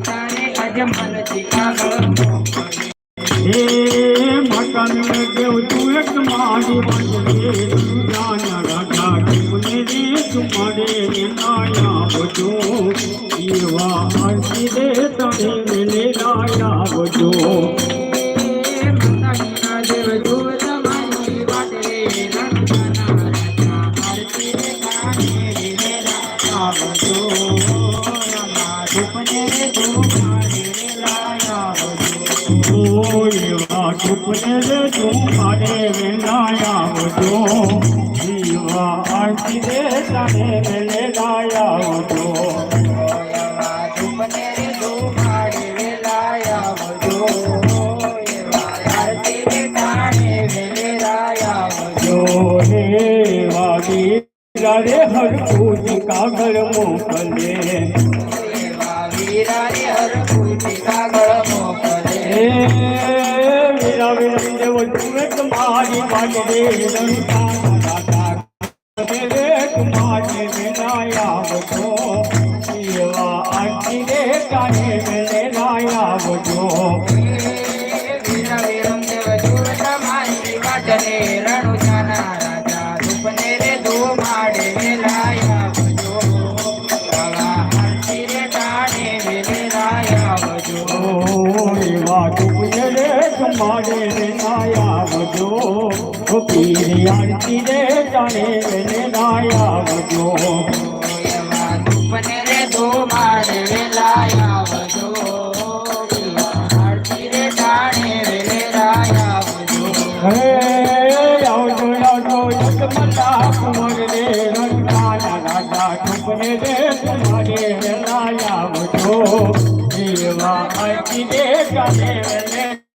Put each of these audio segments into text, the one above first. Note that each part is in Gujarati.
તારે અજમલ દીકા ગળ મોકલે આવજો મંદાકીના આવજો જીવા આરતી રે તને મેલે લાયા આવજો રે હર પૂજી કાગળ મોકલે. વીરા રે હરકુટી કાગળ મોકલે. હે વીરા વીરા દેવ તું મારી માગે રે રંગા દાદા રે કુમારી વેલાયા આવજો જીવા આરતી રે કાને આવજો વીરા વિરમ દેવ ધૂળ તમારી વાટને રણુજાના રાજા ધૂપને રે ધૂમાડે વેલાયા આવજો કાળા હાથી રે ટાણે વેલાયા આવજો એવા તુપને રે કુમારે રે લાયા આવજો પીરી આરતી રે જાણે વેલે લાયા આવજો ધૂપને રે ધૂમાડે વેલાયા આવજો હાથી રે ટાણે વેલાયા આવજો હે આવજો આવજો જગમતા કુંવર રે રંગાના રાજા તુપને રે કુમારે રે લાયા આવજો એવા આરતી રે જાણે વેલે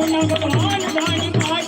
பொன்னவன் ஆடி பாடி பாடி